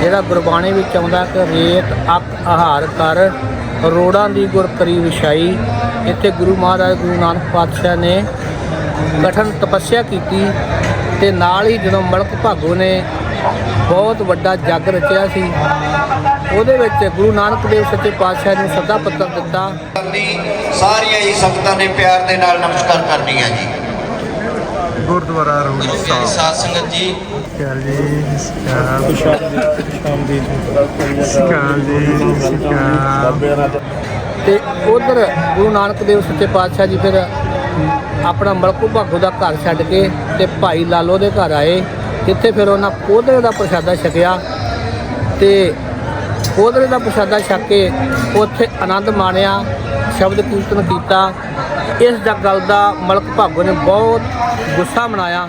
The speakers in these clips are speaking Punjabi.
ਜਿਹੜਾ ਗੁਰਬਾਣੀ ਵਿੱਚ ਆਉਂਦਾ ਕਿ ਰੇਤ ਅੱਕ ਆਹਾਰ ਕਰ ਰੋੜਾਂ ਦੀ ਗੁਰ ਕਰੀ ਵਿਛਾਈ। ਇੱਥੇ ਗੁਰੂ ਮਹਾਰਾਜ ਗੁਰੂ ਨਾਨਕ ਪਾਤਸ਼ਾਹ ਨੇ ਕਠਨ ਤਪੱਸਿਆ ਕੀਤੀ ਤੇ ਨਾਲ ਹੀ ਜਦੋਂ ਮਲਕ ਭਾਗੋ ਨੇ ਬਹੁਤ ਵੱਡਾ ਜੱਗ ਰਚਿਆ ਸੀ ਉਹਦੇ ਵਿੱਚ ਗੁਰੂ ਨਾਨਕ ਦੇਵ ਸੱਚੇ ਪਾਤਸ਼ਾਹ ਨੂੰ ਸੱਦਾ ਪੱਤਰ ਦਿੱਤਾ। ਕਰਨੀ ਸਾਰੀਆਂ ਹੀ ਸੰਗਤਾਂ ਨੇ ਪਿਆਰ ਦੇ ਨਾਲ ਨਮਸਕਾਰ ਕਰਨੀਆਂ ਜੀ। ਗੁਰਦੁਆਰਾ ਗੁਰੂ ਪਿਆਰੀ ਸਾਧ ਸੰਗਤ ਜੀ ਸਿਕਾਲ ਜੀ ਸਿਕਾਲ ਸਿਕਾਲ ਜੀ ਸਿਕਾਲ ਤੇ ਉਧਰ ਗੁਰੂ ਨਾਨਕ ਦੇਵ ਸੱਚੇ ਪਾਤਸ਼ਾਹ ਜੀ ਫਿਰ ਆਪਣਾ ਮਲਕੂ ਭਾਗੋ ਦਾ ਘਰ ਛੱਡ ਕੇ ਤੇ ਭਾਈ ਲਾਲੋ ਦੇ ਘਰ ਆਏ। ਜਿੱਥੇ ਫਿਰ ਉਹਨਾਂ ਕੋਧਰੇ ਦਾ ਪ੍ਰਸ਼ਾਦਾ ਛਕਿਆ ਤੇ ਕੋਧਰੇ ਦਾ ਪ੍ਰਸ਼ਾਦਾ ਛਕ ਕੇ ਉੱਥੇ ਆਨੰਦ ਮਾਣਿਆ, ਸ਼ਬਦ ਕੀਰਤਨ ਕੀਤਾ। ਇਸ ਦਾ ਗੱਲ ਦਾ ਮਲਕ ਭਾਗੋ ਨੇ ਬਹੁਤ ਗੁੱਸਾ ਮਨਾਇਆ।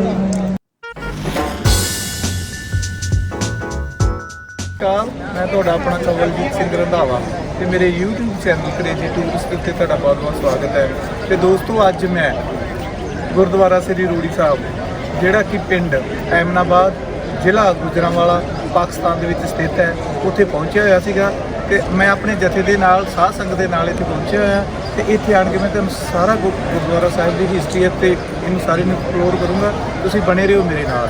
ਕਾਲ ਮੈਂ ਤੁਹਾਡਾ ਆਪਣਾ ਕਵਲਜੀਤ ਸਿੰਘ ਰੰਧਾਵਾ ਤੇ ਮੇਰੇ YouTube ਚੈਨਲ ਕਰੇਜੀ ਟੂਰਿਸਟ ਉੱਤੇ ਤੁਹਾਡਾ ਬਹੁਤ-ਬਹੁਤ ਸਵਾਗਤ ਹੈ। ਤੇ ਦੋਸਤੋ, ਅੱਜ ਮੈਂ ਗੁਰਦੁਆਰਾ ਸ੍ਰੀ ਰੂੜੀ ਸਾਹਿਬ, ਜਿਹੜਾ ਕਿ ਪਿੰਡ ਐਮਨਾਬਾਦ ਜ਼ਿਲ੍ਹਾ ਗੁਜਰਾਂਵਾਲਾ, ਪਾਕਿਸਤਾਨ ਦੇ ਵਿੱਚ ਸਥਿਤ ਹੈ, ਉੱਥੇ ਪਹੁੰਚਿਆ ਹੋਇਆ ਸੀਗਾ। ਤੇ ਮੈਂ ਆਪਣੇ ਜਥੇ ਦੇ ਨਾਲ, ਸਾਧ ਸੰਗਤ ਦੇ ਨਾਲ ਇੱਥੇ ਪਹੁੰਚਿਆ ਹੋਇਆ ਤੇ ਇੱਥੇ ਆਣ ਕੇ ਮੈਂ ਤੁਹਾਨੂੰ ਸਾਰਾ ਗੁਰ- ਗੁਰਦੁਆਰਾ ਸਾਹਿਬ ਦੀ ਹਿਸਟਰੀ ਅਤੇ ਇਹਨੂੰ ਸਾਰੇ ਨੂੰ ਐਕਸਪਲੋਰ ਕਰੂੰਗਾ। ਤੁਸੀਂ ਬਣੇ ਰਹੋ ਮੇਰੇ ਨਾਲ।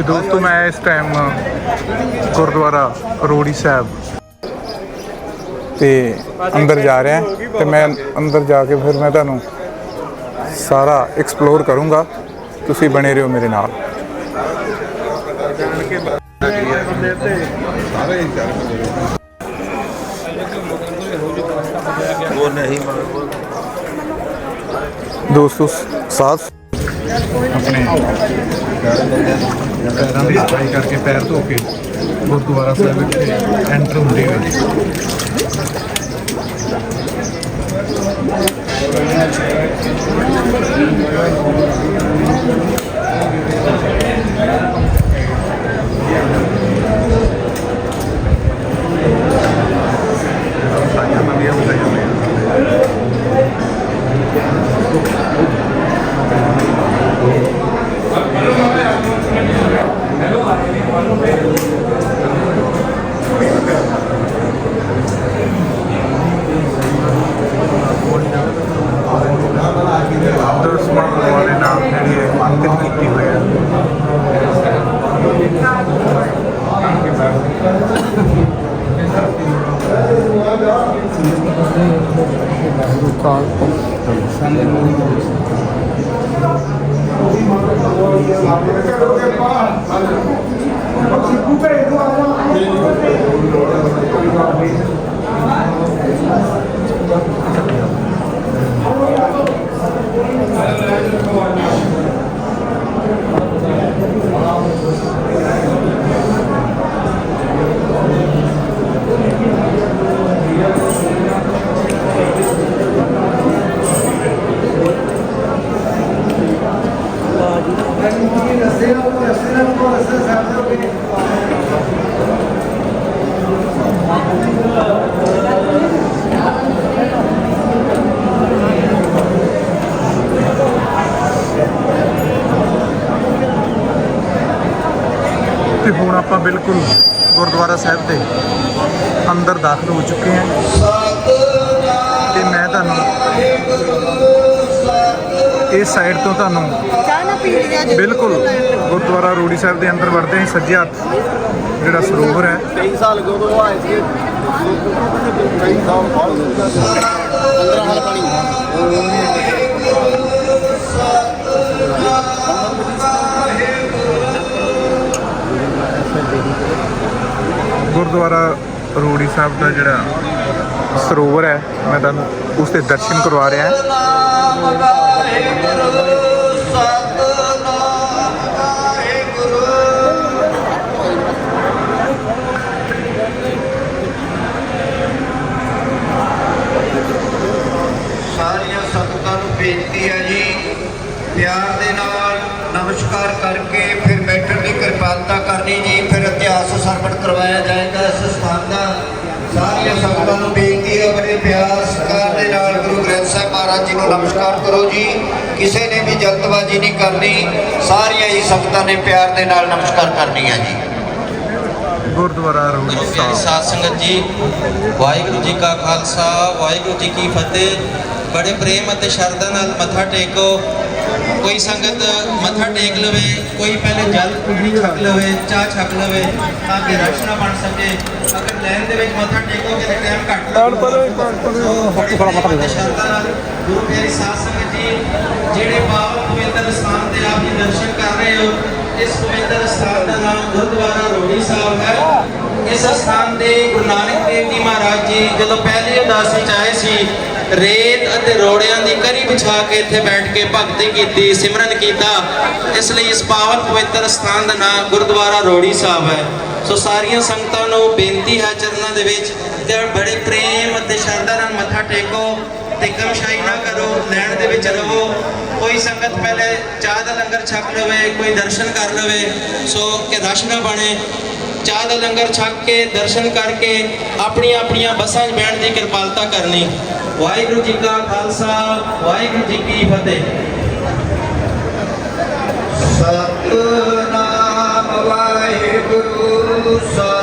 ਤੇ ਦੋਸਤੋ ਮੈਂ ਇਸ ਟਾਈਮ ਗੁਰਦੁਆਰਾ ਰੋੜੀ ਸਾਹਿਬ ਤੇ ਅੰਦਰ ਜਾ ਰਿਹਾ ਤੇ ਮੈਂ ਅੰਦਰ ਜਾ ਕੇ ਫਿਰ ਮੈਂ ਤੁਹਾਨੂੰ ਸਾਰਾ ਐਕਸਪਲੋਰ ਕਰੂੰਗਾ। ਤੁਸੀਂ ਬਣੇ ਰਹੋ ਮੇਰੇ ਨਾਲ। ਦੋਸਤੋ ਸਾਥ ਆਪਣੇ ਪੈਰਾਂ ਦੀ ਸਫ਼ਾਈ ਕਰਕੇ ਪੈਰ ਧੋ ਕੇ ਗੁਰਦੁਆਰਾ ਸਾਹਿਬ ਵਿੱਚ ਐਂਟਰ ਹੁੰਦੇ ਹੋਏ ਸਾਈਆਂ ਨਵੀਆਂ Thank you. ਸਾਹਿਬ ਦੇ ਅੰਦਰ ਦਾਖਲ ਹੋ ਚੁੱਕੇ ਹਾਂ। ਤੇ ਮੈਂ ਤੁਹਾਨੂੰ ਇਸ ਸਾਈਡ ਤੋਂ ਤੁਹਾਨੂੰ ਬਿਲਕੁਲ ਗੁਰਦੁਆਰਾ ਰੋੜੀ ਸਾਹਿਬ ਦੇ ਅੰਦਰ ਵੜਦੇ ਹਾਂ ਸੱਜੇ ਹੱਥ ਜਿਹੜਾ ਸਰੋਵਰ ਹੈ। ਕਈ ਸਾਲ ਅਗੋ ਤੋਂ ਆਏ ਸੀ ਕਈ ਸਾਲ ਬਾਅਦ। ਅੰਦਰ ਹਾਲ ਪਾਣੀ ਗੁਰਦੁਆਰਾ ਰੋੜੀ ਸਾਹਿਬ ਦਾ ਜਿਹੜਾ ਸਰੋਵਰ ਹੈ, ਮੈਂ ਤੁਹਾਨੂੰ ਉਸ ਦੇ ਦਰਸ਼ਨ ਕਰਵਾ ਰਿਹਾ ਹਾਂ। ਜਲਦਬਾਜ਼ੀ ਨਹੀਂ ਕਰਨੀ ਸਾਰੀਆਂ ਹੀ ਸੰਗਤਾਂ ਨੇ ਪਿਆਰ ਦੇ ਨਾਲ ਨਮਸਕਾਰ ਕਰਨੀ ਹੈ ਜੀ। ਗੁਰਦੁਆਰਾ ਪਿਆਰੀ ਸਾਹਿਬ। ਸਾਧ ਸੰਗਤ ਜੀ ਵਾਹਿਗੁਰੂ ਜੀ ਕਾ ਖਾਲਸਾ ਵਾਹਿਗੁਰੂ ਜੀ ਕੀ ਫਤਿਹ। ਬੜੇ ਪ੍ਰੇਮ ਅਤੇ ਸ਼ਰਧਾ ਨਾਲ ਮੱਥਾ ਟੇਕੋ। ਕੋਈ ਸੰਗਤ ਮੱਥਾ ਟੇਕ ਲਵੇ ਕੋਈ ਪਹਿਲੇ ਜਲ ਪੀਣੀ ਛਕ ਲਵੇ ਚਾਹ ਛਕ ਲਵੇ ਤਾਂ ਕਿ ਰਸ਼ ਨਾ ਬਣ ਸਕੇ। ਅਗਰ ਲਾਈਨ ਦੇ ਵਿੱਚ ਮੱਥਾ ਟੇਕੋਗੇ ਤਾਂ ਟਾਈਮ ਘੱਟ ਲੱਗੂਗਾ। ਬੜੇ ਪ੍ਰੇਮ ਅਤੇ ਸ਼ਰਧਾ ਨਾਲ ਗੁਰੂ ਪਿਆਰੀ ਸਾਧ ਸੰਗਤ ਜੀ ਜਿਹੜੇ ਪਾਵਨ ਪਵਿੱਤਰ ਸਥਾਨ ਤੇ ਆਪ ਜੀ ਦਰਸ਼ਨ ਕਰ ਰਹੇ ਹੋ। ਇਸ ਪਵਿੱਤਰ ਸਥਾਨ ਦਾ ਨਾਮ ਗੁਰਦੁਆਰਾ ਰੋੜੀ ਸਾਹਿਬ ਹੈ। ਇਸ ਸਥਾਨ ਤੇ ਗੁਰੂ ਨਾਨਕ ਦੇਵ ਜੀ ਮਹਾਰਾਜ ਜੀ ਜਦੋਂ ਪਹਿਲੀ ਉਦਾਸੀ ਚ ਆਏ ਸੀ, ਰੇਤ ਅਤੇ ਰੋੜਿਆਂ ਦੀ ਕਰੀ ਵਿਛਾ ਕੇ ਇੱਥੇ ਬੈਠ ਕੇ ਭਗਤੀ ਕੀਤੀ, ਸਿਮਰਨ ਕੀਤਾ, ਇਸ ਲਈ ਇਸ ਪਾਵਨ ਪਵਿੱਤਰ ਸਥਾਨ ਦਾ ਨਾਮ ਗੁਰਦੁਆਰਾ ਰੋੜੀ ਸਾਹਿਬ ਹੈ। ਸੋ ਸਾਰੀਆਂ ਸੰਗਤਾਂ ਨੂੰ ਬੇਨਤੀ ਹੈ ਚਰਨਾਂ ਦੇ ਵਿੱਚ ਤੇ ਬੜੇ ਪ੍ਰੇਮ ਅਤੇ ਸ਼ਰਧਾ ਨਾਲ ਮੱਥਾ ਟੇਕੋ। ਤੇ ਕਮਸ਼ਾਈ ਨਾ ਕਰੋ ਲੈਣ ਦੇ ਵਿੱਚ ਰਹੋ। ਕੋਈ ਸੰਗਤ ਪਹਿਲੇ ਚਾਹ ਦਾ ਲੰਗਰ ਛਕ ਲਵੇ, ਕੋਈ ਦਰਸ਼ਨ ਕਰ ਲਵੇ, ਸੋ ਕਿ ਰਸ਼ ਨਾ ਬਣੇ। ਚਾਹ ਦਾ ਲੰਗਰ ਛਕ ਕੇ, ਦਰਸ਼ਨ ਕਰਕੇ, ਆਪਣੀਆਂ ਆਪਣੀਆਂ ਬੱਸਾਂ 'ਚ ਬੈਠਣ ਦੀ ਕਿਰਪਾਲਤਾ ਕਰਨੀ। ਵਾਹਿਗੁਰੂ ਜੀ ਕਾ ਖਾਲਸਾ, ਵਾਹਿਗੁਰੂ ਜੀ ਕੀ ਫਤਿਹ। ਸਤਨਾਮ ਵਾਹਿਗੁਰੂ ਸਤਨਾਮ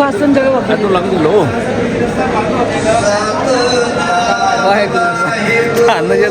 ਸੁਖਾਸਨ ਜਗ੍ਹਾ ਬਾਬਾ ਇਹਨੂੰ ਲੰਘ ਲੋ ਵਾਹਿਗੁਰੂ ਧੰਨ ਜੇ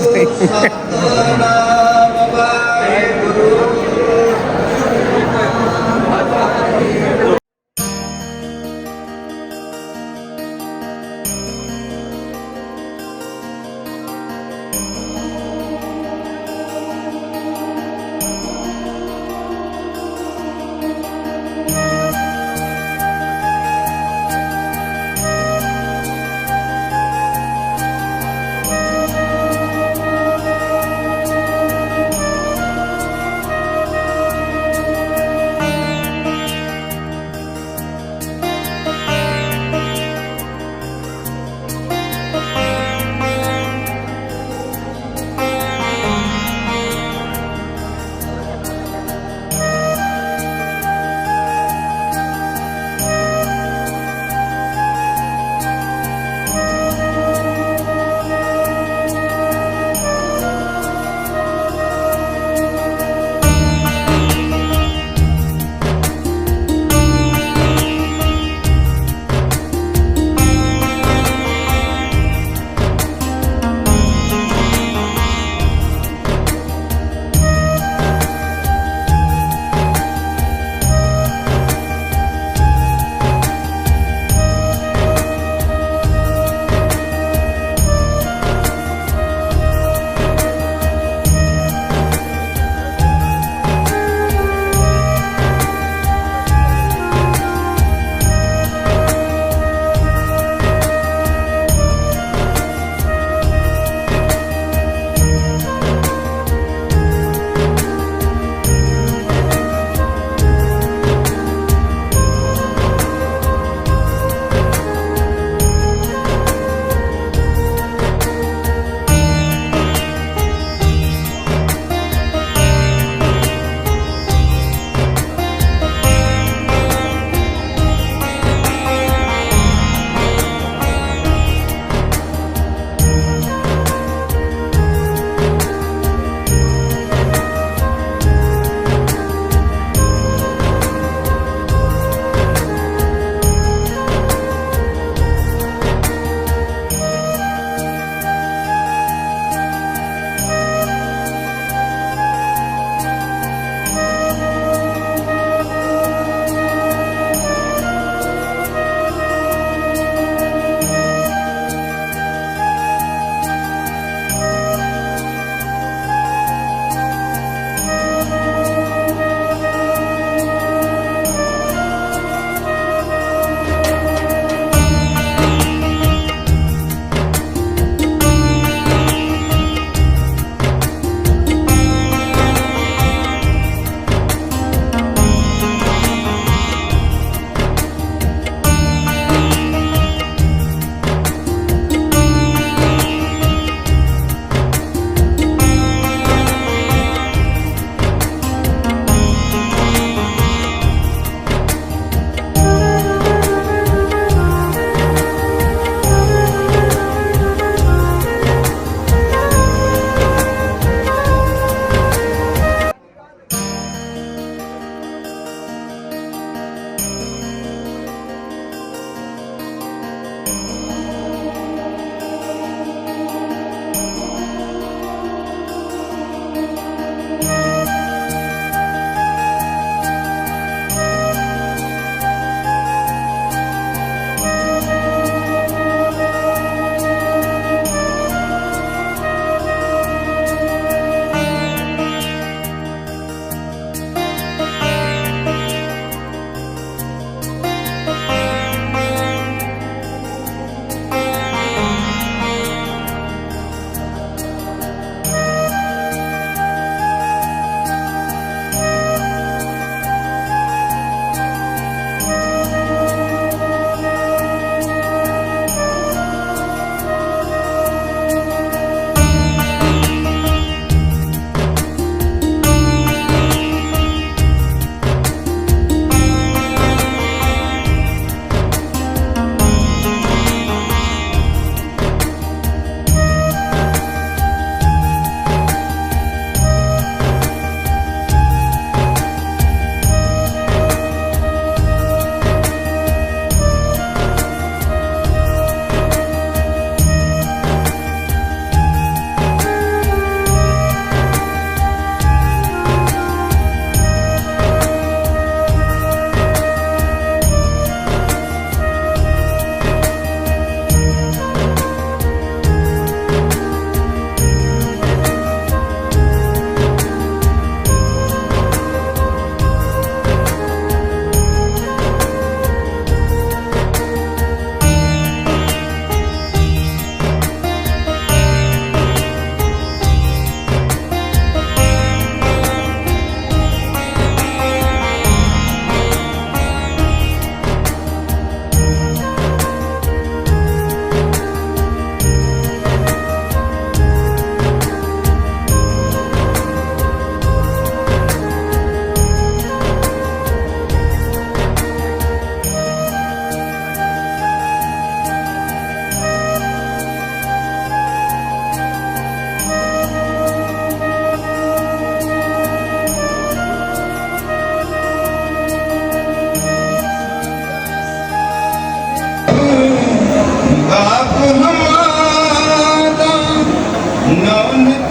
No,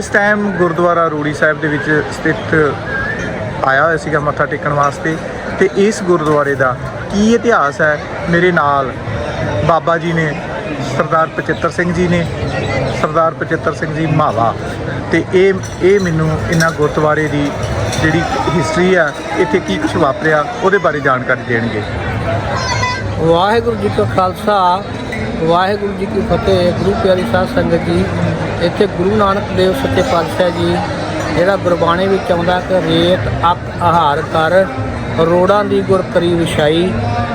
ਇਸ ਟਾਈਮ ਗੁਰਦੁਆਰਾ ਰੂੜੀ ਸਾਹਿਬ ਦੇ ਵਿੱਚ ਸਥਿਤ ਆਇਆ ਹੋਇਆ ਸੀਗਾ ਮੱਥਾ ਟੇਕਣ ਵਾਸਤੇ ਤੇ ਇਸ ਗੁਰਦੁਆਰੇ ਦਾ ਕੀ ਇਤਿਹਾਸ ਹੈ? ਮੇਰੇ ਨਾਲ ਬਾਬਾ ਜੀ ਨੇ, ਸਰਦਾਰ ਪਚਿੱਤਰ ਸਿੰਘ ਜੀ ਨੇ, ਸਰਦਾਰ ਪਚਿੱਤਰ ਸਿੰਘ ਜੀ ਮਾਵਾ। ਤੇ ਇਹ ਇਹ ਮੈਨੂੰ ਇਹਨਾਂ ਗੁਰਦੁਆਰੇ ਦੀ ਜਿਹੜੀ ਹਿਸਟਰੀ ਆ, ਇੱਥੇ ਕੀ ਕੁਝ ਵਾਪਰਿਆ, ਉਹਦੇ ਬਾਰੇ ਜਾਣਕਾਰੀ ਦੇਣਗੇ। ਵਾਹਿਗੁਰੂ ਜੀ ਕਾ ਖਾਲਸਾ, ਵਾਹਿਗੁਰੂ ਜੀ ਕੀ ਫਤਿਹ, ਗੁਰੂ ਪਿਆਰੀ ਸਾਧ ਸੰਗਤ ਜੀ। ਇੱਥੇ ਗੁਰੂ ਨਾਨਕ ਦੇਵ ਸੱਚੇ ਪਾਤਸ਼ਾਹ ਜੀ, ਜਿਹੜਾ ਗੁਰਬਾਣੀ ਵਿੱਚ ਆਉਂਦਾ ਕਿ ਰੇਤ ਅੱਕ ਆਹਾਰ ਕਰ ਰੋੜਾਂ ਦੀ ਗੁਰਕਰੀ ਵਿਛਾਈ।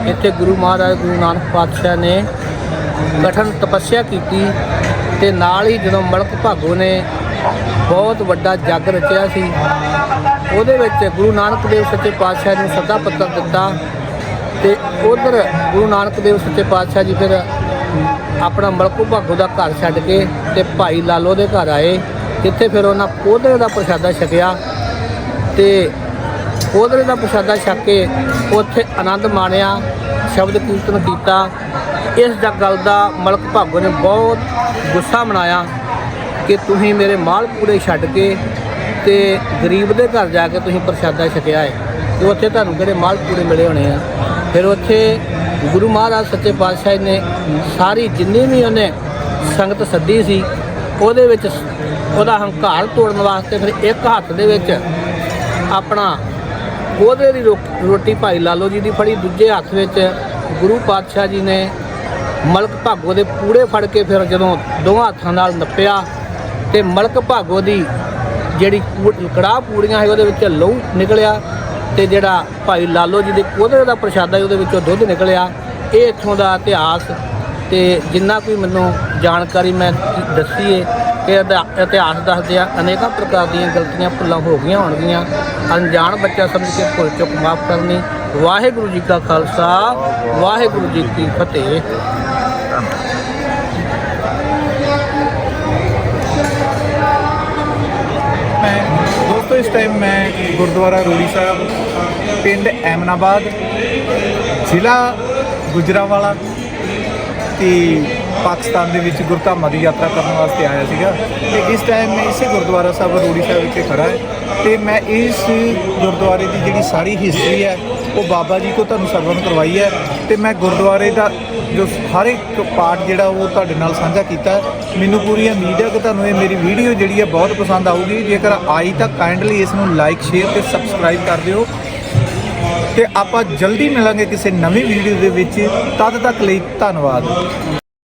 ਇੱਥੇ ਗੁਰੂ ਮਹਾਰਾਜ, ਗੁਰੂ ਨਾਨਕ ਪਾਤਸ਼ਾਹ ਨੇ ਕਠਨ ਤਪੱਸਿਆ ਕੀਤੀ ਤੇ ਨਾਲ ਹੀ ਜਦੋਂ ਮਲਕ ਭਾਗੋ ਨੇ ਬਹੁਤ ਵੱਡਾ ਜੱਗ ਰਚਿਆ ਸੀ, ਉਹਦੇ ਵਿੱਚ ਗੁਰੂ ਨਾਨਕ ਦੇਵ ਸੱਚੇ ਪਾਤਸ਼ਾਹ ਨੂੰ ਸੱਦਾ ਪੱਤਰ ਦਿੱਤਾ ਤੇ ਉਧਰ ਗੁਰੂ ਨਾਨਕ ਦੇਵ ਸੱਚੇ ਪਾਤਸ਼ਾਹ ਜੀ ਫਿਰ ਆਪਣਾ ਮਲਕੂ ਭਾਗੋ ਦਾ ਘਰ ਛੱਡ ਕੇ ਤੇ ਭਾਈ ਲਾਲੋ ਦੇ ਘਰ ਆਏ। ਜਿੱਥੇ ਫਿਰ ਉਹਨਾਂ ਕੋਧਰੇ ਦਾ ਪ੍ਰਸ਼ਾਦਾ ਛਕਿਆ ਤੇ ਕੋਧਰੇ ਦਾ ਪ੍ਰਸ਼ਾਦਾ ਛਕ ਕੇ ਉੱਥੇ ਆਨੰਦ ਮਾਣਿਆ, ਸ਼ਬਦ ਕੀਰਤਨ ਕੀਤਾ। ਇਸ ਦਾ ਗੱਲ ਦਾ ਮਲਕ ਭਾਗੋ ਨੇ ਬਹੁਤ ਗੁੱਸਾ ਮਨਾਇਆ ਕਿ ਤੁਸੀਂ ਮੇਰੇ ਮਾਲ ਪੂਰੇ ਛੱਡ ਕੇ ਤੇ ਗਰੀਬ ਦੇ ਘਰ ਜਾ ਕੇ ਤੁਸੀਂ ਪ੍ਰਸ਼ਾਦਾ ਛਕਿਆ ਹੈ ਤੇ ਉੱਥੇ ਤੁਹਾਨੂੰ ਕਿਹੜੇ ਮਾਲ ਪੂਰੇ ਮਿਲੇ ਹੋਣੇ ਆ। ਫਿਰ ਉੱਥੇ ਗੁਰੂ ਮਹਾਰਾਜ ਸੱਚੇ ਪਾਤਸ਼ਾਹ ਨੇ ਸਾਰੀ ਜਿੰਨੀ ਵੀ ਉਹਨੇ ਸੰਗਤ ਸੱਦੀ ਸੀ, ਉਹਦੇ ਵਿੱਚ ਉਹਦਾ ਹੰਕਾਰ ਤੋੜਨ ਵਾਸਤੇ ਫਿਰ ਇੱਕ ਹੱਥ ਦੇ ਵਿੱਚ ਆਪਣਾ ਉਹਦੇ ਦੀ ਰੋ- ਰੋਟੀ ਭਾਈ ਲਾਲੋ ਜੀ ਦੀ ਫੜੀ, ਦੂਜੇ ਹੱਥ ਵਿੱਚ ਗੁਰੂ ਪਾਤਸ਼ਾਹ ਜੀ ਨੇ ਮਲਕ ਭਾਗੋ ਦੇ ਪੂੜੇ ਫੜ ਕੇ ਫਿਰ ਜਦੋਂ ਦੋਹਾਂ ਹੱਥਾਂ ਨਾਲ ਨੱਪਿਆ ਤੇ ਮਲਕ ਭਾਗੋ ਦੀ ਜਿਹੜੀ ਕੂ- ਕੜਾਹ ਪੂੜੀਆਂ ਸੀ, ਉਹਦੇ ਵਿੱਚ ਲਹੂ ਨਿਕਲਿਆ। ਤੇ ਜਿਹੜਾ ਭਾਈ ਲਾਲੋ ਜੀ ਦੇ ਕੋਧਰੇ ਦਾ ਪ੍ਰਸ਼ਾਦਾ ਉਹਦੇ ਵਿੱਚੋਂ ਦੁੱਧ ਨਿਕਲਿਆ। ਇਹ ਇੱਥੋਂ ਦਾ ਇਤਿਹਾਸ ਤੇ ਜਿੰਨਾ ਕੋਈ ਮੈਨੂੰ ਜਾਣਕਾਰੀ ਮੈਂ ਦੱਸੀ ਏ ਕਿ ਇਤਿਹਾਸ ਦੱਸਦੇ ਆ, ਅਨੇਕਾਂ ਪ੍ਰਕਾਰ ਦੀਆਂ ਗਲਤੀਆਂ ਭੁੱਲਾਂ ਹੋ ਗਈਆਂ ਹੋਣਗੀਆਂ। ਅਣਜਾਣ ਬੱਚਾ ਸਮਝ ਕੇ ਭੁੱਲ ਚੁੱਕ ਮਾਫ ਕਰਨੀ। ਵਾਹਿਗੁਰੂ ਜੀ ਕਾ ਖਾਲਸਾ, ਵਾਹਿਗੁਰੂ ਜੀ ਕੀ ਫਤਿਹ। ਦੋਸਤੋ, ਇਸ ਟਾਈਮ ਮੈਂ ਗੁਰਦੁਆਰਾ ਰੂੜੀ ਸਾਹਿਬ, ਪਿੰਡ ਐਮਨਾਬਾਦ, ਜ਼ਿਲ੍ਹਾ ਗੁਜਰਾਵਾਲਾ ਤੇ ਪਾਕਿਸਤਾਨ ਦੇ ਵਿੱਚ ਗੁਰਧਾਮਾਂ ਦੀ ਯਾਤਰਾ ਕਰਨ ਵਾਸਤੇ ਆਇਆ ਸੀਗਾ। ਤੇ ਇਸ ਟਾਈਮ ਮੈਂ ਇਸੇ ਗੁਰਦੁਆਰਾ ਸਾਹਿਬ ਰੂੜੀ ਸਾਹਿਬ ਵਿਖੇ ਖੜਾ ਹੈ ਤੇ ਮੈਂ ਇਸ ਗੁਰਦੁਆਰੇ ਦੀ ਜਿਹੜੀ ਸਾਰੀ ਹਿਸਟਰੀ ਹੈ ਉਹ ਬਾਬਾ ਜੀ ਕੋ ਤੁਹਾਨੂੰ ਸਰਵਨ ਕਰਵਾਈ ਹੈ ਤੇ ਮੈਂ ਗੁਰਦੁਆਰੇ ਦਾ ਜੋ ਹਰ ਇੱਕ ਪਾਰਟ ਜਿਹੜਾ ਉਹ ਤੁਹਾਡੇ ਨਾਲ ਸਾਂਝਾ ਕੀਤਾ ਮੈਨੂੰ ਪੂਰੀ ਉਮੀਦ ਹੈ ਕਿ ਤੁਹਾਨੂੰ ਇਹ ਮੇਰੀ ਵੀਡੀਓ ਜਿਹੜੀ ਹੈ ਬਹੁਤ ਪਸੰਦ ਆਊਗੀ। ਜੇਕਰ ਆਈ ਤਾਂ ਕਾਈਂਡਲੀ ਇਸ ਨੂੰ ਲਾਈਕ ਸ਼ੇਅਰ ਤੇ ਸਬਸਕ੍ਰਾਈਬ ਕਰ ਦਿਓ। ਤੇ ਆਪਾਂ ਜਲਦੀ ਮਿਲਾਂਗੇ ਕਿਸੇ ਨਵੀਂ ਵੀਡੀਓ ਦੇ ਵਿੱਚ। ਤਦ ਤੱਕ ਲਈ ਧੰਨਵਾਦ।